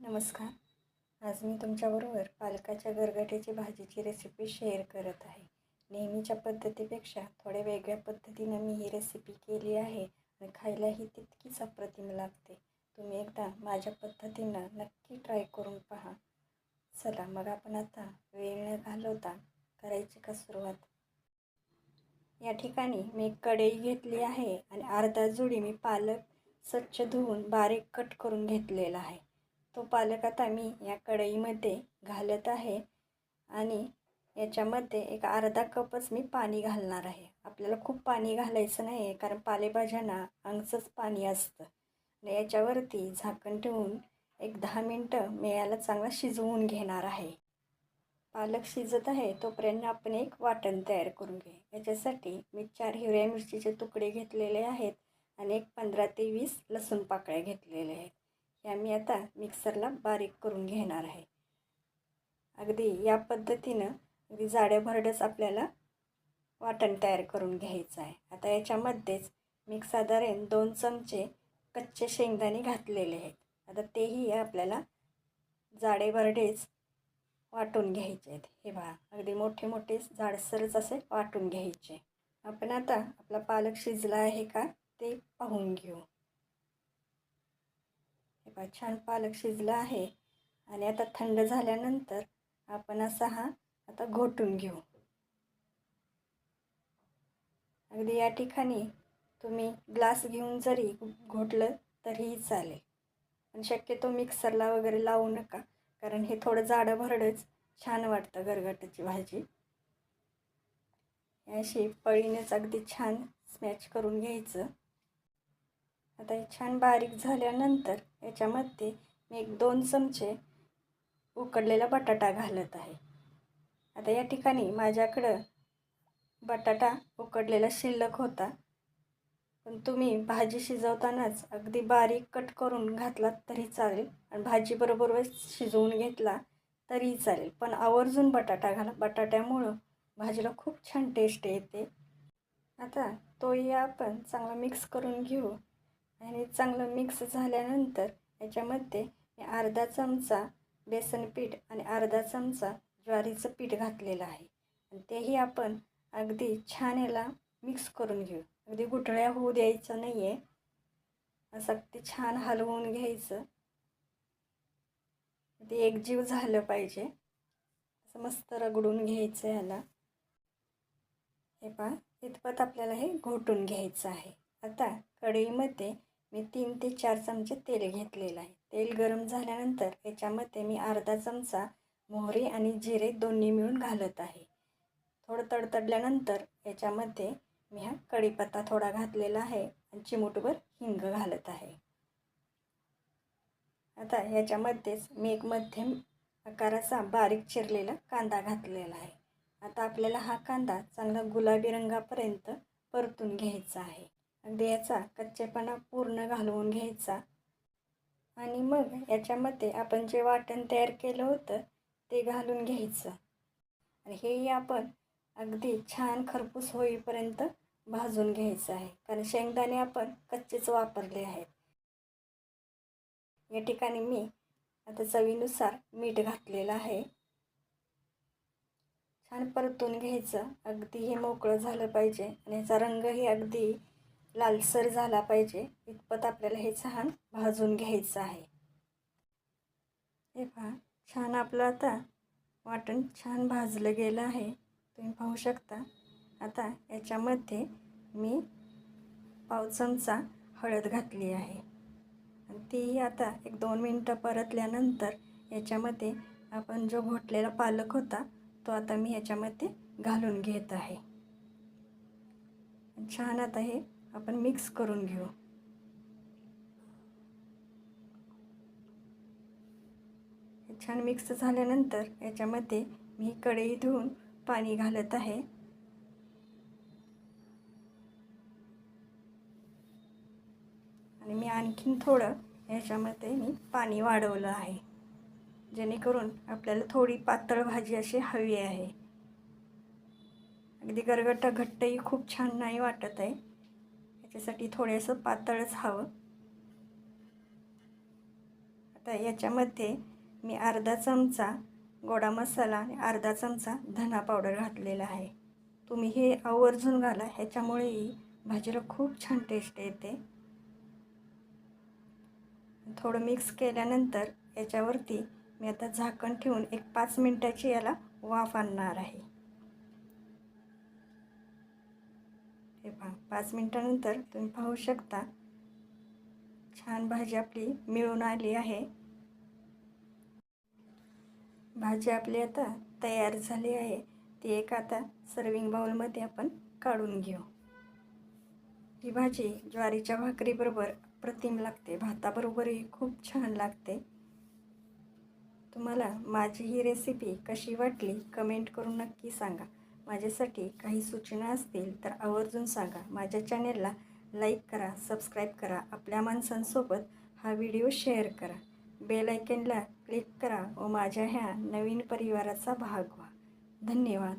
नमस्कार. आज मी तुमच्याबरोबर पालकाच्या गरगट्याची भाजीची रेसिपी शेअर करत आहे. नेहमीच्या पद्धतीपेक्षा थोड्या वेगळ्या पद्धतीनं मी ही रेसिपी केली आहे आणि खायलाही तितकीच अप्रतिम लागते. तुम्ही एकदा माझ्या पद्धतीनं नक्की ट्राय करून पहा. चला मग आपण आता वेळ न घालवता करायची का सुरुवात? या ठिकाणी मी एक कढई घेतली आहे आणि अर्धा जुडी मी पालक स्वच्छ धुवून बारीक कट करून घेतलेला आहे. तो पालक आता मी या कढईमध्ये घालत आहे. आणि याच्यामध्ये एक अर्धा कपच मी पाणी घालणार आहे. आपल्याला खूप पाणी घालायचं नाही आहे कारण पालेभाज्यांना अंगचंच पाणी असतं. आणि याच्यावरती झाकण ठेवून एक दहा मिनटं मी याला चांगला शिजवून घेणार आहे. पालक शिजत आहे तोपर्यंत आपण एक वाटण तयार करून घे याच्यासाठी मी चार हिरव्या मिरचीचे तुकडे घेतलेले आहेत आणि एक पंधरा ते वीस लसूण पाकळ्या घेतलेल्या आहेत. या मी आता मिक्सरला बारीक करून घेणार आहे. अगदी या पद्धतीनं अगदी जाड्या आपल्याला वाटण तयार करून घ्यायचं आहे. आता याच्यामध्येच मी साधारण दोन चमचे कच्चे शेंगदाणे घातलेले आहेत. आता तेही आपल्याला जाडे भरडेच वाटून घ्यायचे आहेत. हे बघा अगदी मोठे मोठे जाडसरच असे वाटून घ्यायचे. आपण आता आपला पालक शिजला आहे का ते पाहून घेऊ. हे पहा छान पालक शिजला आहे आणि आता थंड झाल्यानंतर आपण असा हा आता घोटून घेऊ. अगदी या ठिकाणी तुम्ही ग्लास घेऊन जरी घोटलं तरीही चालेल. पण शक्यतो मिक्सरला वगैरे लावू नका कारण हे थोडं जाडं भरडंच छान वाटतं गरगटाची भाजी. अशी पळीनेच अगदी छान स्मॅच करून घ्यायचं. आता हे छान बारीक झाल्यानंतर याच्यामध्ये मी एक दोन चमचे उकडलेला बटाटा घालत आहे. आता या ठिकाणी माझ्याकडं बटाटा उकडलेला शिल्लक होता. पण तुम्ही भाजी शिजवतानाच अगदी बारीक कट करून घातलात तरी चालेल. आणि भाजीबरोबर शिजवून घेतला तरी चालेल. पण आवर्जून बटाटा घाला. बटाट्यामुळं भाजीला खूप छान टेस्ट येते. आता तोही आपण चांगला मिक्स करून घेऊ. आणि चांगलं मिक्स झाल्यानंतर याच्यामध्ये मी अर्धा चमचा बेसन पीठ आणि अर्धा चमचा ज्वारीचं पीठ घातलेलं आहे. आणि तेही आपण अगदी छान याला मिक्स करून घेऊ. अगदी गुठळ्या होऊ द्यायचं नाही आहे असं अगदी छान हलवून घ्यायचं. ते एकजीव झालं पाहिजे. असं मस्त रगडून घ्यायचं याला. हे पहा इतपत आपल्याला हे घोटून घ्यायचं आहे. आता कढईमध्ये मी तीन ते चार चमचे तेल घेतलेलं आहे. तेल गरम झाल्यानंतर याच्यामध्ये मी अर्धा चमचा मोहरी आणि जिरे दोन्ही मिळून घालत आहे. थोडं तडतडल्यानंतर याच्यामध्ये मी हा कढीपत्ता थोडा घातलेला आहे आणि चिमूटभर हिंग घालत आहे. आता याच्यामध्येच मी एक मध्यम आकाराचा बारीक चिरलेला कांदा घातलेला आहे. आता आपल्याला हा कांदा चांगला गुलाबी रंगापर्यंत परतून घ्यायचा आहे. अगदी याचा कच्चेपणा पूर्ण घालवून घ्यायचा. आणि मग याच्यामध्ये आपण जे वाटण तयार केलं होतं ते घालून घ्यायचं. आणि हेही आपण अगदी छान खरपूस होईपर्यंत भाजून घ्यायचं आहे. कारण शेंगदाणे आपण कच्चेच वापरले आहेत. या ठिकाणी मी आता चवीनुसार मीठ घातलेलं आहे. छान परतून घ्यायचं. अगदी हे मोकळं झालं पाहिजे. आणि याचा रंगही अगदी लालसर झाला पाहिजे. इतपत आपल्याला हे छान भाजून घ्यायचं आहे. हे पहा छान आपलं आता वाटण छान भाजलं गेलं आहे. तुम्ही पाहू शकता. आता याच्यामध्ये मी पाव चमचा हळद घातली आहे. आणि तीही आता एक दोन मिनटं परतल्यानंतर याच्यामध्ये आपण जो घोटलेला पालक होता तो आता मी याच्यामध्ये घालून घेत आहे. छान आता हे आपण मिक्स करून घेऊ. छान मिक्स झाल्यानंतर याच्यामध्ये मी कढई धुवून पाणी घालत आहे. आणि मी आणखीन थोडं याच्यामध्ये मी पाणी वाढवलं आहे. जेणेकरून आपल्याला थोडी पातळ भाजी अशी हवी आहे. अगदी गरगट घट्टही खूप छान नाही वाटत आहे. त्याच्यासाठी थोडंसं पातळच हवं. आता याच्यामध्ये मी अर्धा चमचा गोडा मसाला आणि अर्धा चमचा धना पावडर घातलेला आहे. तुम्ही हे आवर्जून घाला ह्याच्यामुळेही भाजीला खूप छान टेस्ट येते. थोडं मिक्स केल्यानंतर याच्यावरती मी आता झाकण ठेवून एक पाच मिनटाची याला वाफ आणणार आहे. हे पहा पाच मिनटानंतर तुम्ही पाहू शकता छान भाजी आपली मिळून आली आहे. भाजी आपली आता तयार झाली आहे. ती एक आता सर्विंग बाउलमध्ये आपण काढून घेऊ. ही भाजी ज्वारीच्या भाकरीबरोबर प्रतिम लागते. भाताबरोबरही खूप छान लागते. तुम्हाला माझी ही रेसिपी कशी वाटली कमेंट करून नक्की सांगा. माझ्यासाठी काही सूचना असतील तर आवर्जून सांगा. माझ्या चॅनेलला लाईक करा सबस्क्राईब करा आपल्या माणसांसोबत हा व्हिडिओ शेअर करा. बेल आयकनला क्लिक करा व माझ्या ह्या नवीन परिवाराचा भाग व्हा. धन्यवाद.